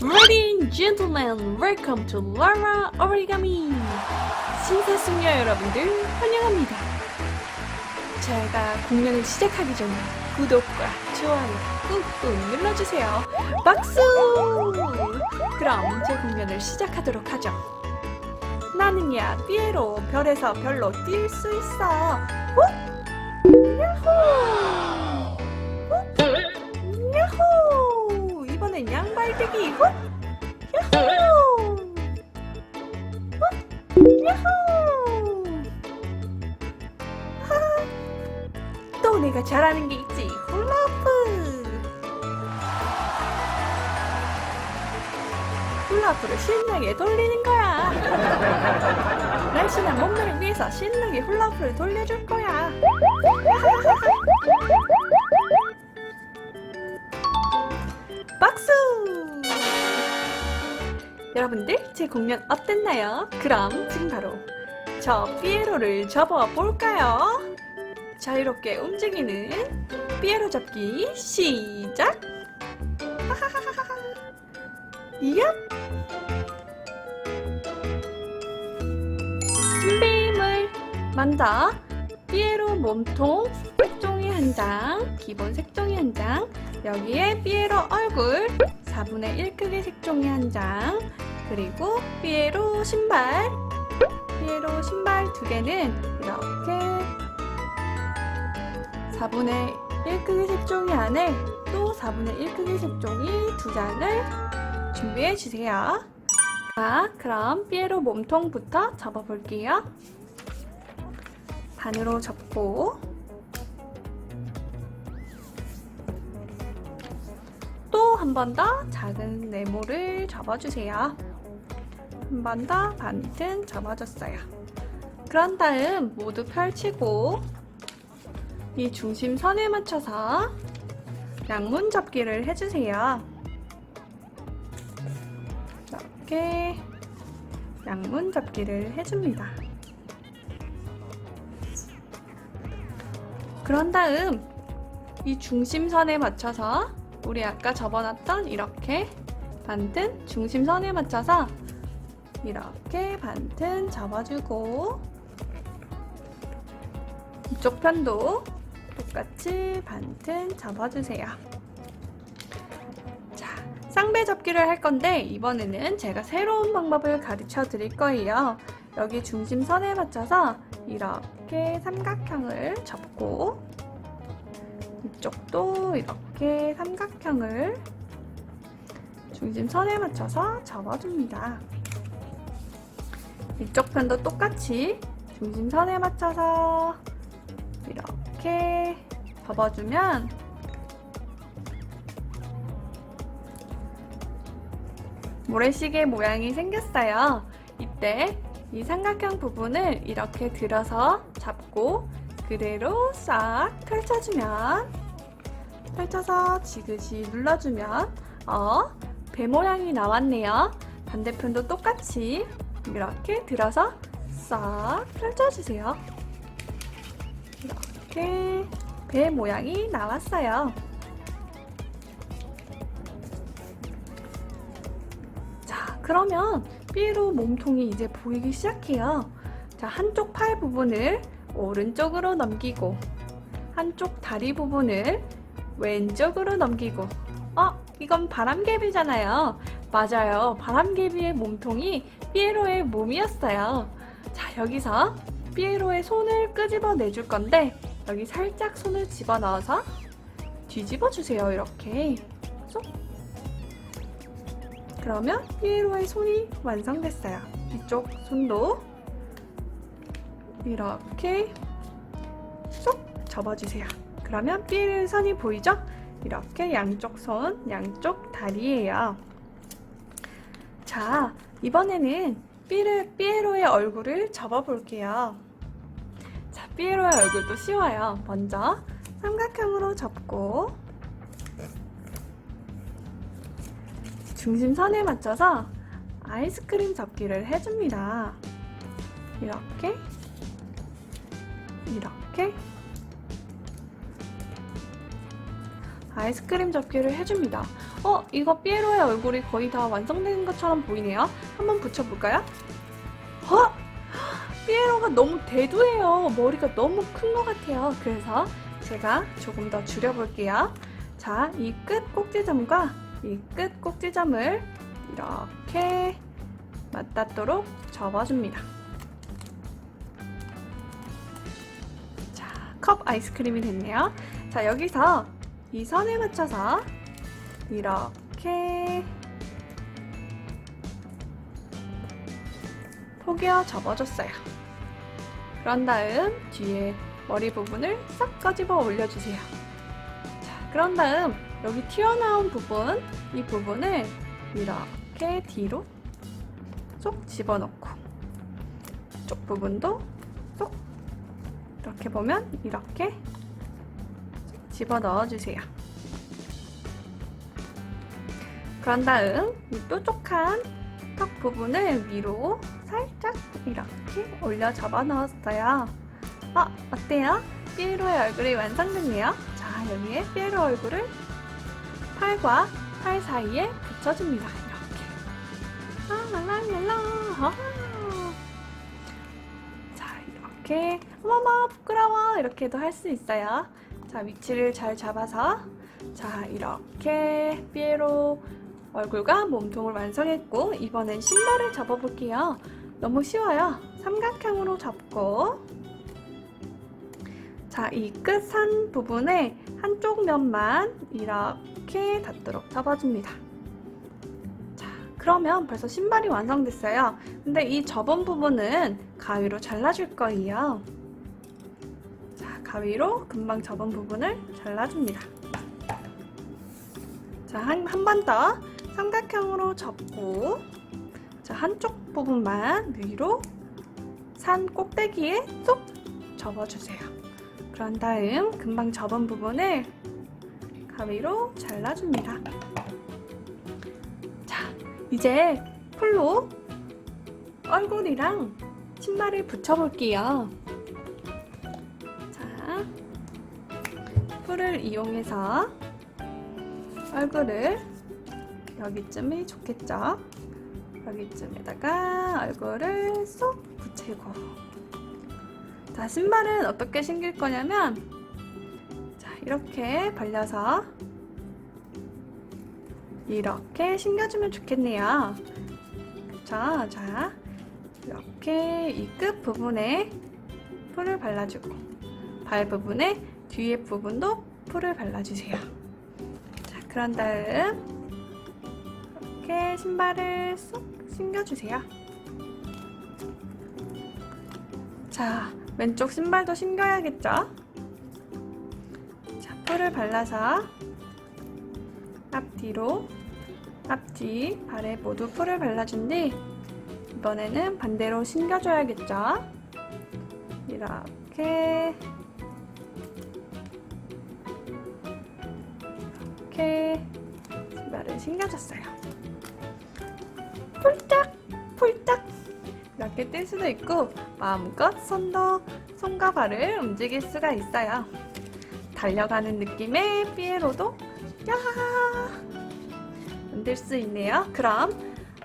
Ladies and gentlemen, welcome to Lara Origami. 심사숙녀 여러분들 환영합니다. 제가 공연을 시작하기 전에 구독과 좋아요 꾹꾹 눌러주세요. 박수! 그럼 제 공연을 시작하도록 하죠. 나는야 삐에로 별에서 별로 뛸 수 있어. 후! 야호! 양발대기 후! 야호! 후! 야호! 하하! 또 내가 잘하는 게 있지 훌라후프 훌라후프를 신나게 돌리는 거야 날씬한 몸매를 위해서 신나게 훌라후프를 돌려줄 거야 여러분들 제 공연 어땠나요? 그럼 지금 바로 저 피에로를 접어 볼까요? 자유롭게 움직이는 피에로 잡기 시작! 하하하하하. 먼저 피에로 몸통 색종이 한 장, 기본 색종이 한 장, 여기에 피에로 얼굴 4분의 1 크기 색종이 한 장, 그리고 피에로 신발, 피에로 신발 두 개는 이렇게 4분의 1 크기 색종이 안에 또 4분의 1 크기 색종이 두 장을 준비해 주세요. 자, 그럼 피에로 몸통부터 접어볼게요. 반으로 접고 또 한 번 더 작은 네모를 접어주세요. 한 번 더 반튼 접어줬어요. 그런 다음 모두 펼치고 이 중심선에 맞춰서 양문 접기를 해주세요. 이렇게 양문 접기를 해줍니다. 그런 다음 이 중심선에 맞춰서 우리 아까 접어놨던 이렇게 반튼 중심선에 맞춰서 이렇게 반튼 접어주고 이쪽 편도 똑같이 반튼 접어주세요. 자, 쌍배 접기를 할 건데 이번에는 제가 새로운 방법을 가르쳐 드릴 거예요. 여기 중심선에 맞춰서 이렇게 삼각형을 접고 이쪽도 이렇게 삼각형을 중심선에 맞춰서 접어줍니다. 이쪽 편도 똑같이 중심선에 맞춰서 이렇게 접어주면 모래시계 모양이 생겼어요. 이때 이 삼각형 부분을 이렇게 들어서 잡고 그대로 싹 펼쳐주면 펼쳐서 지그시 눌러주면 어, 배 모양이 나왔네요. 반대편도 똑같이 이렇게 들어서 싹 펼쳐주세요. 이렇게 배 모양이 나왔어요. 자, 그러면 삐에로 몸통이 이제 보이기 시작해요. 자, 한쪽 팔 부분을 오른쪽으로 넘기고, 한쪽 다리 부분을 왼쪽으로 넘기고, 어, 이건 바람개비잖아요. 맞아요. 바람개비의 몸통이 삐에로의 몸이었어요. 자, 여기서 삐에로의 손을 끄집어 내줄 건데, 여기 살짝 손을 집어 넣어서 뒤집어 주세요. 이렇게. 쏙. 그러면 삐에로의 손이 완성됐어요. 이쪽 손도 이렇게 쏙 접어주세요. 그러면 삐에로의 선이 보이죠? 이렇게 양쪽 손, 양쪽 다리예요. 자, 이번에는 삐르, 삐에로의 얼굴을 접어볼게요. 자, 삐에로의 얼굴도 쉬워요. 먼저 삼각형으로 접고 중심선에 맞춰서 아이스크림 접기를 해줍니다. 이렇게, 이렇게, 아이스크림 접기를 해줍니다. 어, 이거 삐에로의 얼굴이 거의 다 완성된 것처럼 보이네요. 한번 붙여볼까요? 어? 삐에로가 너무 대두해요. 머리가 너무 큰 것 같아요. 그래서 제가 조금 더 줄여볼게요. 자, 이 끝 꼭지점과 이 끝 꼭지점을 이렇게 맞닿도록 접어줍니다. 자, 컵 아이스크림이 됐네요. 자, 여기서 이 선에 맞춰서 이렇게 포개어 접어줬어요. 그런 다음 뒤에 머리 부분을 싹 꺼집어 올려주세요. 자, 그런 다음 여기 튀어나온 부분, 이 부분을 이렇게 뒤로 쏙 집어넣고 이쪽 부분도 쏙 이렇게 보면 이렇게 집어 넣어주세요. 그런 다음 이 뾰족한 턱 부분을 위로 살짝 이렇게 올려 접어 넣었어요. 어, 어때요? 삐에로의 얼굴이 완성됐네요. 자, 여기에 삐에로 얼굴을 팔과 팔 사이에 붙여줍니다. 이렇게. 아, 랄랄랄라. 아. 자, 이렇게. 어머머, 부끄러워. 이렇게도 할 수 있어요. 자, 위치를 잘 잡아서. 자, 이렇게 삐에로 얼굴과 몸통을 완성했고, 이번엔 신발을 접어볼게요. 너무 쉬워요. 삼각형으로 접고, 자, 이 끝산 부분에 한쪽 면만 이렇게 닿도록 접어줍니다. 자, 그러면 벌써 신발이 완성됐어요. 근데 이 접은 부분은 가위로 잘라줄 거예요. 자, 가위로 금방 접은 부분을 잘라줍니다. 자, 한, 한 번 더 삼각형으로 접고, 자, 한쪽 부분만 위로 산 꼭대기에 쏙 접어주세요. 그런 다음 금방 접은 부분을 가위로 잘라줍니다. 자, 이제 풀로 얼굴이랑 신발을 붙여볼게요. 풀을 이용해서 얼굴을 여기쯤이 좋겠죠? 여기쯤에다가 얼굴을 쏙 붙이고 자, 신발은 어떻게 신길 거냐면 자, 이렇게 벌려서 이렇게 신겨주면 좋겠네요. 그쵸? 자, 이렇게 이 끝 부분에 풀을 발라주고 발 부분에 뒤에 부분도 풀을 발라주세요. 자, 그런 다음 이렇게 신발을 쏙 신겨주세요. 자, 왼쪽 신발도 신겨야겠죠? 자, 풀을 발라서 앞뒤로 앞뒤 발에 모두 풀을 발라준 뒤 이번에는 반대로 신겨줘야겠죠? 이렇게 이렇게 신발을 신겨줬어요. 폴짝 폴짝 이렇게 뛸 수도 있고 마음껏 손도 손과 발을 움직일 수가 있어요. 달려가는 느낌의 삐에로도 야 만들 수 있네요. 그럼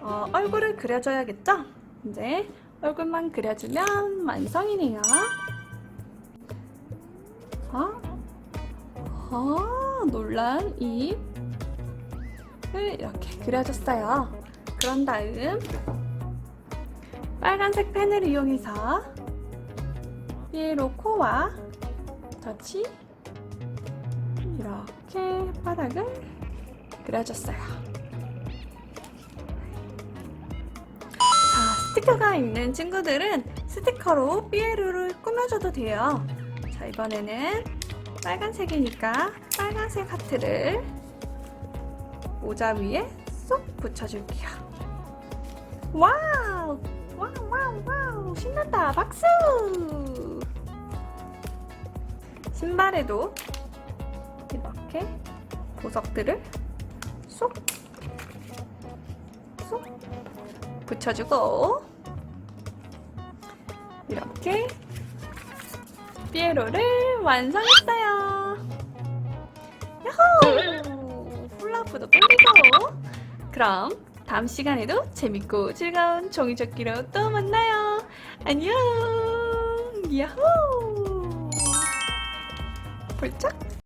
어, 얼굴을 그려줘야겠죠? 이제 얼굴만 그려주면 완성이네요. 어? 어, 놀란 입을 이렇게 그려줬어요. 그런 다음 빨간색 펜을 이용해서 삐에로 코와 터치 이렇게 바닥을 그려줬어요. 자, 스티커가 있는 친구들은 스티커로 삐에로를 꾸며줘도 돼요. 자, 이번에는 빨간색이니까 빨간색 하트를 모자 위에 쏙 붙여줄게요. 와우! 와우 와우 와우 신난다 박수 신발에도 이렇게 보석들을 쏙 쏙 붙여주고 이렇게 삐에로를 완성했어요 야호 돌리고. 그럼 다음 시간에도 재밌고 즐거운 종이접기로 또 만나요. 안녕. 야호. 볼짝.